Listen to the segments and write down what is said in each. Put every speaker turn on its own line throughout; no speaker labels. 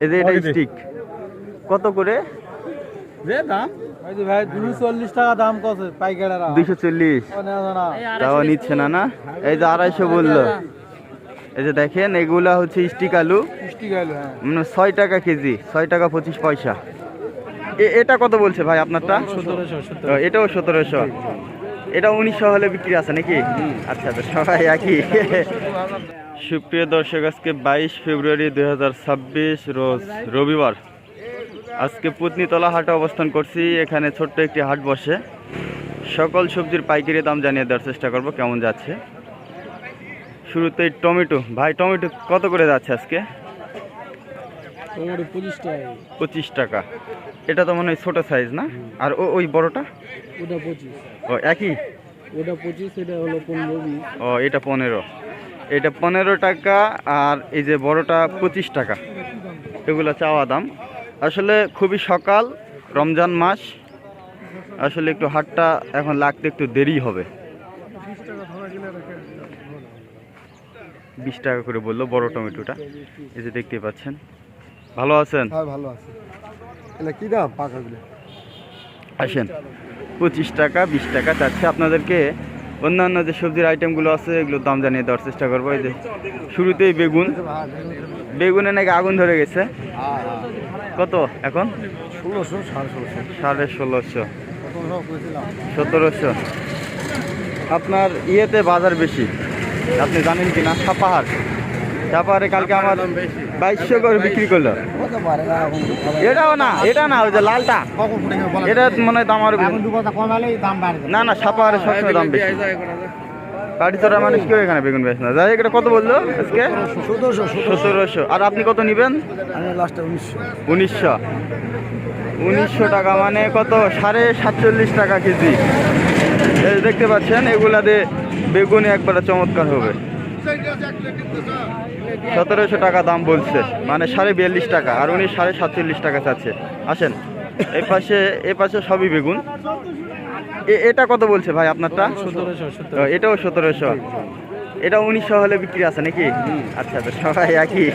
এই যে এটা স্টিক কত করে?
যে দাম?
ভাই দুশো চল্লিশ টাকা দাম কত পাইকারেরা।
দুইশো চল্লিশ। তাও নিচ্ছে না না? এই যে আড়াইশো বলল। এই যে দেখেন এগুলা হচ্ছে স্টিক আলু।
মিষ্টি গাইল হ্যাঁ।
মানে ছয় টাকা কেজি ছয় টাকা পঁচিশ পয়সা। এ- এটা কত বলছে ভাই আপনারটা? এটাও সতেরোশো। এটা উনিশশো হলে বিক্রি আছে নাকি? আচ্ছা আচ্ছা সবাই একই। সুপ্রিয় দর্শক আজকে বাইশ ফেব্রুয়ারি দু হাজার ছাব্বিশ রোজ রবিবার। আজকে পুতনিতলা হাটে অবস্থান করছি এখানে ছোট্ট একটি হাট বসে। সকল সবজির পাইকারি দাম জানিয়ে দেওয়ার চেষ্টা করব কেমন যাচ্ছে। শুরুতেই টমেটো। ভাই টমেটো কত করে যাচ্ছে আজকে?
পঁচিশ টাকা।
এটা তো মনে হয় ছোটো সাইজ না? আর ও ওই বড়টা?
ওটা পঁচিশ।
ও একই?
ওটা পঁচিশ এটা হলো পনেরো
ও এটা পনেরো। এটা পনেরো টাকা আর এই যে বড়টা পঁচিশ টাকা। এগুলো চাওয়া দাম। আসলে খুবই সকাল রমজান মাস। আসলে একটু হাটটা এখন লাগতে একটু দেরি হবে। বিশ টাকা করে বলল বড় টমেটোটা। এই যে দেখতে পাচ্ছেন। ভালো আছেন?
হ্যাঁ ভালো আছে। এটা কি দাম পাকাগুলো
আসেন। পঁচিশ টাকা বিশ টাকা চাচ্ছে আপনাদেরকে। অন্যান্য যে সবজির আইটেমগুলো আছে এগুলোর দাম জানিয়ে দেওয়ার চেষ্টা করব। এই যে শুরুতেই বেগুন। বেগুনে নাকি আগুন ধরে গেছে? কত এখন?
ষোলোশো সাড়ে ষোলোশো। সতেরোশো
আপনার ইয়েতে বাজার বেশি। আপনি জানেন কি না সাপাহার। সাপাহারে কালকে আমার বাইশশো করে বিক্রি করল। এটাও না এটা না, ওই যে লালটা। এটা মনে হয় দাম
আরও
না না সাপাহারে সবসময় দাম বেশি। চড়া মানুষ কেউ এখানে বেগুন বেশ না। যাই এটা কত বলল আজকে?
সতেরোশো।
আর আপনি কত নেবেন?
উনিশশো।
উনিশশো টাকা মানে কত? সাড়ে সাতচল্লিশ টাকা কেজি। দেখতে পাচ্ছেন এগুলা দিয়ে বেগুনি একবারে চমৎকার হবে। সতেরোশো টাকা দাম বলছে। মানে সাড়ে বিয়াল্লিশ টাকা আর উনি সাড়ে সাতচল্লিশ টাকা চাচ্ছে। আসেন এই পাশে এই পাশে সবই বেগুন। এ- এটা কত বলছে ভাই আপনারটা? এটাও সতেরোশো। এটা উনিশশো হলে বিক্রি আছে নাকি? আচ্ছা আচ্ছা সবাই একই।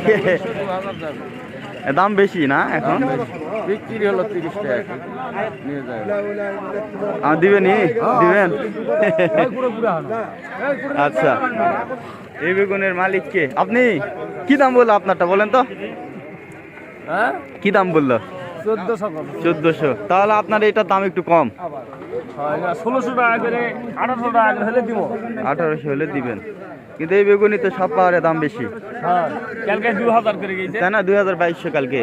দাম বেশি। না এখন?
বিক্রি হলো তিরিশ টাকা নিয়ে
দিবেনি দিবেন? আচ্ছা। এই বেগুনের মালিক কে? আপনি? কি দাম বলল আপনারটা বলেন তো।
হ্যাঁ?
কি দাম বলল?
চোদ্দশো
তাহলে আপনার এটার দাম একটু কম।
ষোলোশো টাকা করে আঠারোশো টাকা করে হলে দিব।
আঠারোশো হলে দিবেন। কিন্তু এই বেগুনি তো সব পাহাড়ে দাম বেশি।
হ্যাঁ কালকে দু হাজার করে গেছে
তাই না? দুই হাজার বাইশশো কালকে।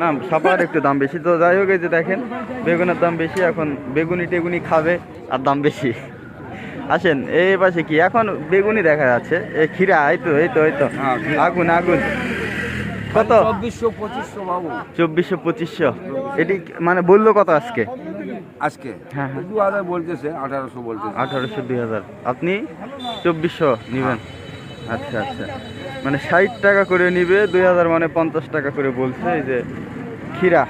না একটু দাম বেশি। তো যাই হোক এই যে দেখেন বেগুনের দাম বেশি। এখন বেগুনি টেগুনি খাবে আর দাম বেশি। আসেন এই পাশে কি? এখন বেগুনি দেখা যাচ্ছে। এই খিরা এই তো এই তো এই তো। আগুন আগুন। কত?
চব্বিশশো পঁচিশশো বাবু।
চব্বিশশো পঁচিশশো। এটি মানে বলল কত আজকে?
আজকে?
হ্যাঁ হ্যাঁ।
দু হাজার বলতেছে আঠারোশো বলতেছে।
আঠারোশো দুই হাজার। আপনি চব্বিশশো নেবেন? আচ্ছা আচ্ছা। মানে ষাট টাকা করে নিবে দুই হাজার মানে পঞ্চাশ টাকা করে বলছে এই যে ক্ষীরা।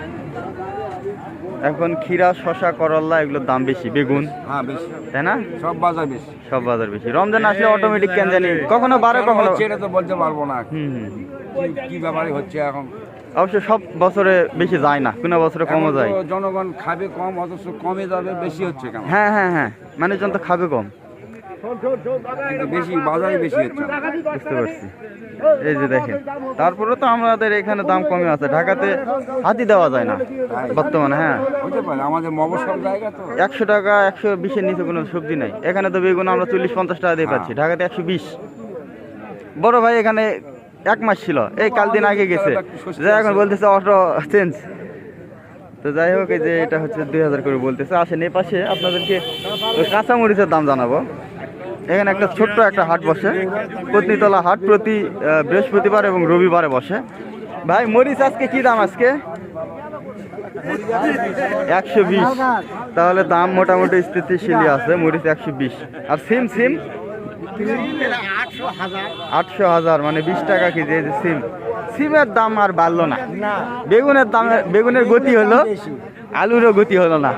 এখন খিরা শশা করল্লা এগুলোর দাম বেশি বেগুন।
হ্যাঁ বেশি।
তাই না?
সব বাজার বেশি।
সব বাজার বেশি। রমজান আসলে অটোমেটিক কেন জানি? কখনো বারে কখনো
এটা তো বলতে পারব না। কি- ব্যাপারে হচ্ছে এখন?
অবশ্য সব বছরে বেশি যায় না। কোনো বছরে কমও যায়।
জনগণ খাবে কম অথচ কমে যাবে বেশি হচ্ছে
হ্যাঁ হ্যাঁ হ্যাঁ। মানুষজন তো খাবে কম।
কিন্তু বেশি বাজারে বেশি হচ্ছে।
বুঝতে পারছি। এই যে দেখেন তারপরে তো আমাদের এখানে দাম কমে আছে। ঢাকাতে হাতি দেওয়া যায় না বর্তমানে হ্যাঁ।
আমাদের মবসল জায়গা তো।
একশো টাকা একশো বিশের নিচে কোনো সবজি নাই। এখানে তো বেগুন আমরা চল্লিশ পঞ্চাশ টাকা দিয়ে পাচ্ছি। ঢাকাতে একশো বিশ। বড় ভাই এখানে এক মাস ছিল। এই কাল দিন আগে গেছে। যে এখন বলতেছে অটো চেঞ্জ। তো যাই হোক এই যে এটা হচ্ছে দুই হাজার করে বলতেছে। আসেন এই পাশে আপনাদেরকে ওই কাঁচা মরিচের দাম জানাব। এখানে একটা ছোট্ট একটা হাট বসে। পত্নীতলা হাট প্রতি বৃহস্পতিবার এবং রবিবারে বসে। ভাই, মরিচ আজকে কি দাম আজকে? একশো বিশ। তাহলে দাম মোটামুটি স্থিতিশীলই আছে, মরিচ একশো বিশ। আর সিম সিম? আটশো হাজার মানে বিশ টাকা কেজি সিম। সিমের দাম আর বাড়লো না। বেগুনের দাম বেগুনের গতি হলো আলুরও গতি হলো না।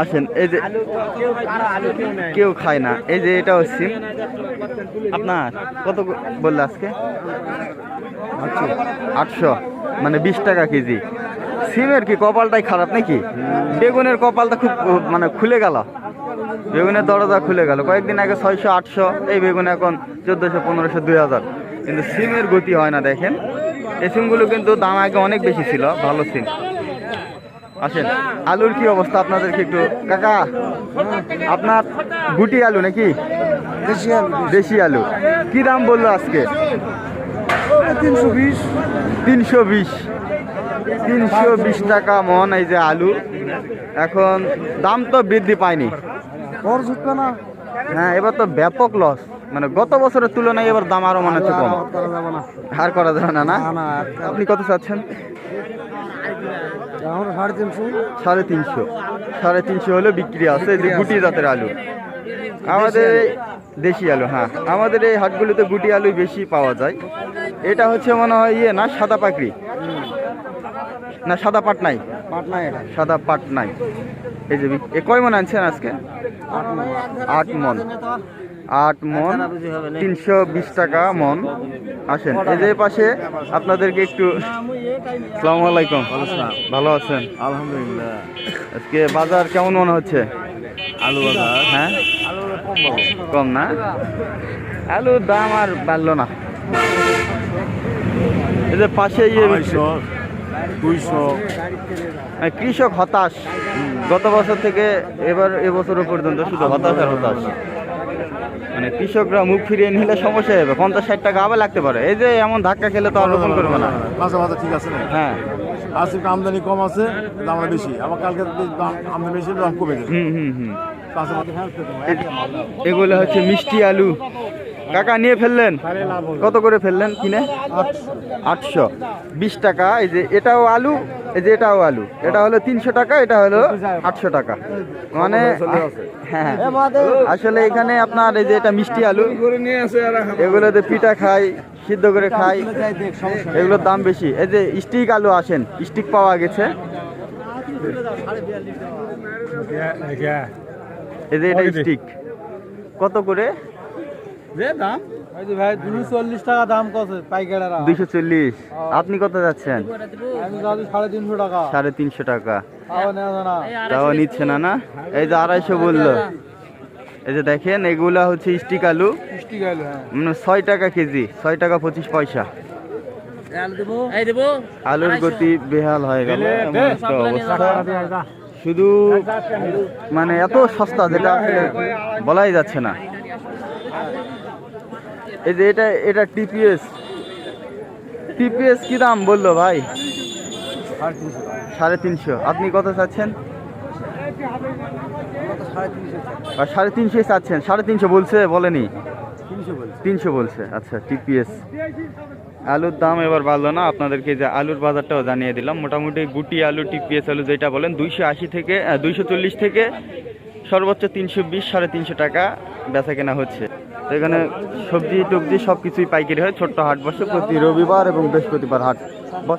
আসেন, এই যে কেউ খায় না। এই যে এটা হচ্ছে আপনার কত বললে আজকে? আটশো। মানে বিশ টাকা কেজি। সিমের কি কপালটাই খারাপ নাকি? বেগুনের কপালটা খুব মানে খুলে গেল। বেগুনের দরজা খুলে গেল। কয়েকদিন আগে ছয়শো, আটশো, এই বেগুন এখন চোদ্দোশো, পনেরোশো, দুই হাজার। কিন্তু সিমের গতি হয় না, দেখেন। এই সিমগুলো কিন্তু দাম আগে অনেক বেশি ছিল ভালো সিম। আসেন আলুর কি অবস্থা আপনাদেরকে একটু? কাকা আপনার গুটি আলু নাকি?
দেশি আলু।
দেশি আলু। কি দাম বলল আজকে?
তিনশো বিশ।
তিনশো বিশ। তিনশো বিশ টাকা মন এই যে আলু। এখন দাম তো বৃদ্ধি পায়নি।
খরচ না।
হ্যাঁ এবার তো ব্যাপক লস মানে গত বছরের তুলনায় এবার দাম আরও মনে হচ্ছে কম। আর করা যাবে না। না আপনি কত চাচ্ছেন?
সাড়ে তিনশো।
সাড়ে তিনশো। হলে বিক্রি আছে যে গুটি জাতের আলু। আমাদের দেশি আলু। হ্যাঁ। আমাদের এই হাটগুলিতে গুটি আলু বেশি পাওয়া যায়। এটা হচ্ছে মনে হয় ইয়ে না সাদা পাকড়ি? না সাদা পাট নাই? সাদা পাট নাই। এই যে এ কয় মন আনছেন আজকে? আট মন। আট মন তিনশো বিশ টাকা মন। আসেন এই যে পাশে আপনাদেরকে একটু সালাম আলাইকুম। ভালো আছেন?
আলহামদুলিল্লাহ।
আজকে বাজার কেমন মনে হচ্ছে?
আলু বাজার?
হ্যাঁ?
কম
কম না? আলুর দাম আর বাড়লো না। এই যে পাশে ইয়ে
দুইশো।
মানে কৃষক হতাশ। গত বছর থেকে এবার এবছর পর্যন্ত শুধু হতাশ আর হতাশ। মানে কৃষকরা মুখ ফিরিয়ে নিলে সমস্যা হবে। পঞ্চাশ ষাট টাকা আবার লাগতে পারে। এই যে এমন ধাক্কা খেলে তো আর রোপণ করবে না।
মাঝে মাঝে ঠিক আছে
হ্যাঁ।
আজকে আমদানি কম আছে দাম বেশি। আমার কালকে দাম আমদানি বেশি দাম কমে গেছে।
হুম হুম হুম। এগুলো হচ্ছে মিষ্টি আলু। কাকা নিয়ে ফেললেন? কত করে ফেললেন কিনে? আটশো। বিশ টাকা এই যে এটাও আলু এই যে এটাও আলু। এটা হলো তিনশো টাকা এটা হলো আটশো টাকা। মানে হ্যাঁ আসলে এখানে আপনার এই যে এটা মিষ্টি আলু এগুলোতে পিঠা খাই সিদ্ধ করে খাই। এগুলোর দাম বেশি। এই যে স্টিক আলু আসেন স্টিক পাওয়া গেছে। এই যে এটা স্টিক। কত করে?
দাম? ভাই দুশো চল্লিশ টাকা দাম কত পাইকারেরা।
দুইশো চল্লিশ। আপনি কত যাচ্ছেন?
আমি সাড়ে তিনশো টাকা।
সাড়ে তিনশো টাকা।
তাও
নিচ্ছে না না? এই যে আড়াইশো বলল। এই যে দেখেন এগুলা হচ্ছে স্টিক আলু।
গাইল হ্যাঁ।
মানে ছয় টাকা কেজি ছয় টাকা পঁচিশ পয়সা। আলুর গতি বেহাল হয়ে গেল। অবস্থা। শুধু মানে এত সস্তা যেটা বলাই যাচ্ছে না। এই যে এটা এটা টিপিএস টিপিএস কি দাম বলল ভাই? সাড়ে তিনশো। আপনি কত চাচ্ছেন? আর সাড়ে তিনশোই চাচ্ছেন। সাড়ে তিনশো বলছে বলেনি। তিনশো বলছে। আচ্ছা টিপিএস আলুর দাম এবার বাড়লো না। আপনাদেরকে যে আলুর বাজারটাও জানিয়ে দিলাম। মোটামুটি গুটি আলু টিপিএস আলু যেটা বলেন দুইশো আশি থেকে দুইশো চল্লিশ থেকে সর্বোচ্চ তিনশো বিশ সাড়ে তিনশো টাকা বেচা কেনা হচ্ছে। এখানে সবজি টবজি সবকিছুই পাইকারি হয় ছোট্ট হাট বসে প্রতি রবিবার এবং বৃহস্পতিবার হাট।